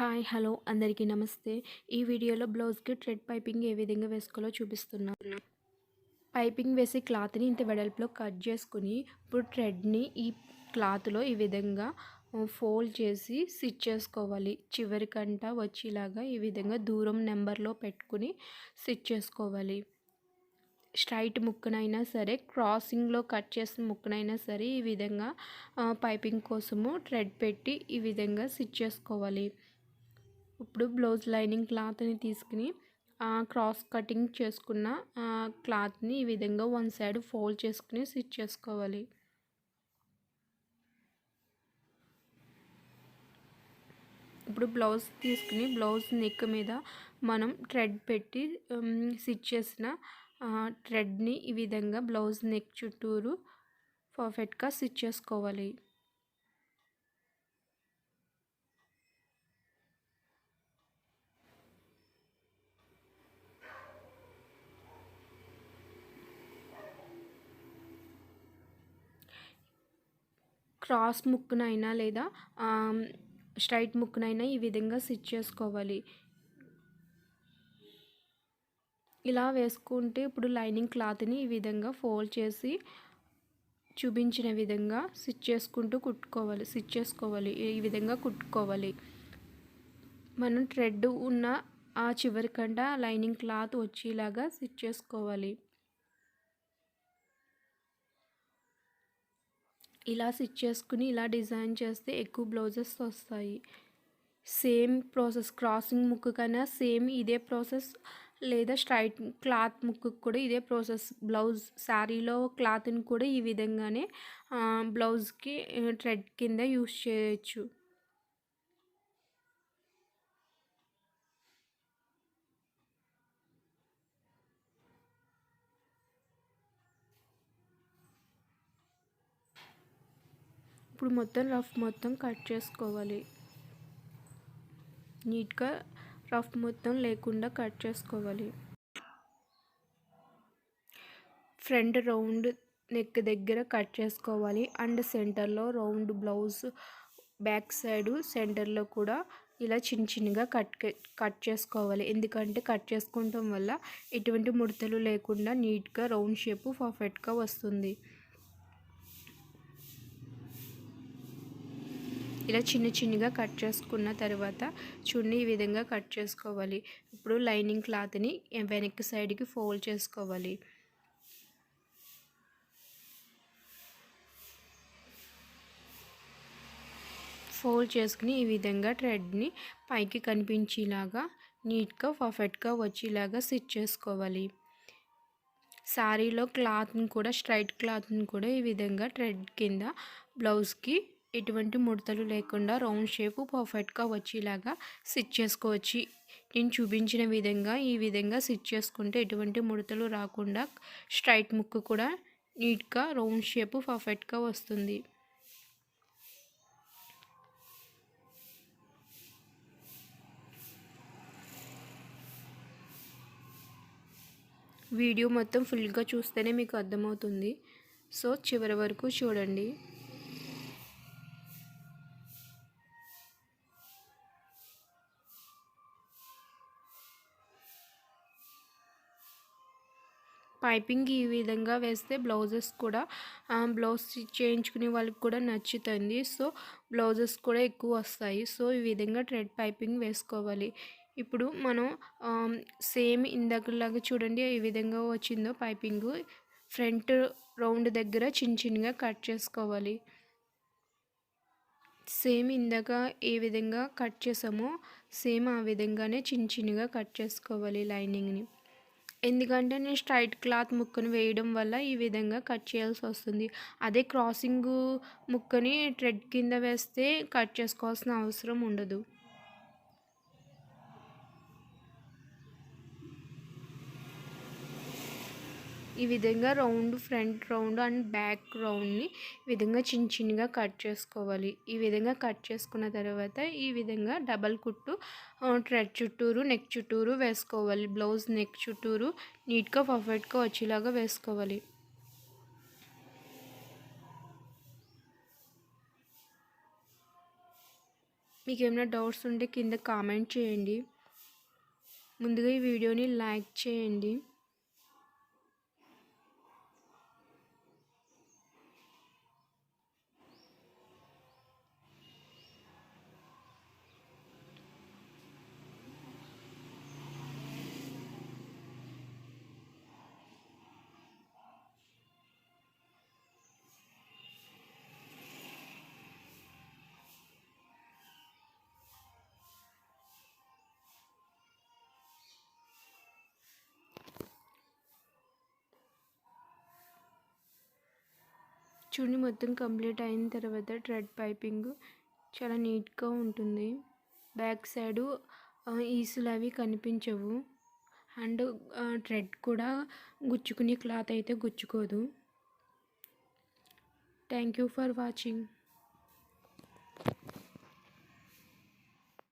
Hi hello అందరికీ నమస్తే. ఈ వీడియోలో బ్లౌజ్కి థ్రెడ్ పైపింగ్ ఏ విధంగా వేసుకోవాలో చూపిస్తున్నాను. పైపింగ్ వేసి క్లాత్ని ఇంత వెడల్పులో కట్ చేసుకుని ఇప్పుడు థ్రెడ్ని ఈ క్లాత్లో ఈ విధంగా ఫోల్డ్ చేసి స్టిచ్ చేసుకోవాలి. చివరికంట వచ్చేలాగా ఈ విధంగా దూరం నెంబర్లో పెట్టుకుని స్టిచ్ చేసుకోవాలి. స్ట్రైట్ ముక్కనైనా సరే క్రాసింగ్లో కట్ చేసిన ముక్కనైనా సరే ఈ విధంగా పైపింగ్ కోసము థ్రెడ్ పెట్టి ఈ విధంగా స్టిచ్ చేసుకోవాలి. ఇప్పుడు బ్లౌజ్ లైనింగ్ క్లాత్ని తీసుకుని క్రాస్ కటింగ్ చేసుకున్న క్లాత్ని ఈ విధంగా వన్ సైడ్ ఫోల్డ్ చేసుకుని స్టిచ్ చేసుకోవాలి. ఇప్పుడు బ్లౌజ్ తీసుకుని బ్లౌజ్ నెక్ మీద మనం థ్రెడ్ పెట్టి స్టిచ్ చేసిన థ్రెడ్ని ఈ విధంగా బ్లౌజ్ నెక్ చుట్టూరు పర్ఫెక్ట్గా స్టిచ్ చేసుకోవాలి. క్రాస్ ముక్కునైనా లేదా స్ట్రైట్ ముక్కునైనా ఈ విధంగా స్టిచ్ చేసుకోవాలి. ఇలా వేసుకుంటే ఇప్పుడు లైనింగ్ క్లాత్ని ఈ విధంగా ఫోల్డ్ చేసి చూపించిన విధంగా స్టిచ్ చేసుకుంటూ కుట్టుకోవాలి స్టిచ్ చేసుకోవాలి ఈ విధంగా కుట్టుకోవాలి. మనం థ్రెడ్ ఉన్న ఆ చివరి కంట లైనింగ్ క్లాత్ వచ్చేలాగా స్టిచ్ చేసుకోవాలి. ఇలా స్టిచ్ చేసుకుని ఇలా డిజైన్ చేస్తే ఎక్కువ బ్లౌజెస్ వస్తాయి. సేమ్ ప్రాసెస్ క్రాసింగ్ ముక్కు కన్నా సేమ్ ఇదే ప్రాసెస్ లేదా స్ట్రైట్ క్లాత్ ముక్కు కూడా ఇదే ప్రాసెస్. బ్లౌజ్ శారీలో క్లాత్ని కూడా ఈ విధంగానే బ్లౌజ్కి థ్రెడ్ కింద యూస్ చేయొచ్చు. ఇప్పుడు మొత్తం రఫ్ మొత్తం కట్ చేసుకోవాలి. నీట్గా రఫ్ మొత్తం లేకుండా కట్ చేసుకోవాలి. ఫ్రంట్ రౌండ్ నెక్ దగ్గర కట్ చేసుకోవాలి. అండ్ సెంటర్లో రౌండ్ బ్లౌజ్ బ్యాక్ సైడ్ సెంటర్లో కూడా ఇలా చిన్న చిన్నగా కట్ కట్ చేసుకోవాలి. ఎందుకంటే కట్ చేసుకోవటం వల్ల ఎటువంటి ముడతలు లేకుండా నీట్గా రౌండ్ షేపు పర్ఫెక్ట్గా వస్తుంది. ఇలా చిన్న చిన్నగా కట్ చేసుకున్న తర్వాత చున్నీ ఈ విధంగా కట్ చేసుకోవాలి. ఇప్పుడు లైనింగ్ క్లాత్ని వెనక్కి సైడ్కి ఫోల్డ్ చేసుకోవాలి. ఫోల్డ్ చేసుకుని ఈ విధంగా థ్రెడ్ని పైకి కనిపించేలాగా నీట్గా పర్ఫెక్ట్గా వచ్చేలాగా స్టిచ్ చేసుకోవాలి. శారీలో క్లాత్ని కూడా స్ట్రైట్ క్లాత్ని కూడా ఈ విధంగా థ్రెడ్ కింద బ్లౌజ్కి ఎటువంటి ముడతలు లేకుండా రౌండ్ షేప్ పర్ఫెక్ట్గా వచ్చేలాగా స్టిచ్ చేసుకోవచ్చు. నేను చూపించిన విధంగా ఈ విధంగా స్టిచ్ చేసుకుంటే ఎటువంటి ముడతలు రాకుండా స్ట్రైట్ ముక్కు కూడా నీట్గా రౌండ్ షేప్ పర్ఫెక్ట్గా వస్తుంది. వీడియో మొత్తం ఫుల్గా చూస్తేనే మీకు అర్థమవుతుంది. సో చివరి వరకు చూడండి. పైపింగ్ ఈ విధంగా వేస్తే బ్లౌజెస్ కూడా బ్లౌజ్ స్టిచ్ చేయించుకునే వాళ్ళకి కూడా నచ్చుతుంది. సో బ్లౌజెస్ కూడా ఎక్కువ వస్తాయి. సో ఈ విధంగా థ్రెడ్ పైపింగ్ వేసుకోవాలి. ఇప్పుడు మనం సేమ్ ఇందాకలాగా చూడండి ఈ విధంగా వచ్చిందో పైపింగ్. ఫ్రంట్ రౌండ్ దగ్గర చిన్న చిన్నగా కట్ చేసుకోవాలి. సేమ్ ఇందాక ఏ విధంగా కట్ చేసామో సేమ్ ఆ విధంగానే చిన్న చిన్నగా కట్ చేసుకోవాలి లైనింగ్ని. ఎందుకంటే నేను స్ట్రైట్ క్లాత్ ముక్కను వేయడం వల్ల ఈ విధంగా కట్ చేయాల్సి వస్తుంది. అదే క్రాసింగ్ ముక్కని థ్రెడ్ కింద వేస్తే కట్ చేసుకోవాల్సిన అవసరం ఉండదు. ఈ విధంగా round front round and back రౌండ్ని ఈ విధంగా చిన్న చిన్నగా కట్ చేసుకోవాలి. ఈ విధంగా కట్ చేసుకున్న తర్వాత ఈ విధంగా డబల్ కుట్టు థ్రెడ్ చుట్టూరు నెక్ చుట్టూరు వేసుకోవాలి. బ్లౌజ్ నెక్ చుట్టూరు నీట్గా పర్ఫెక్ట్గా వచ్చేలాగా వేసుకోవాలి. మీకు ఏమైనా డౌట్స్ ఉంటే కింద కామెంట్ చేయండి. ముందుగా ఈ వీడియోని లైక్ చేయండి. చూడండి మొత్తం కంప్లీట్ అయిన తర్వాత థ్రెడ్ పైపింగ్ చాలా నీట్గా ఉంటుంది. బ్యాక్ సైడు ఈసులు అవి కనిపించవు. అండ్ థ్రెడ్ కూడా గుచ్చుకునే క్లాత్ అయితే గుచ్చుకోదు. Thank you for watching.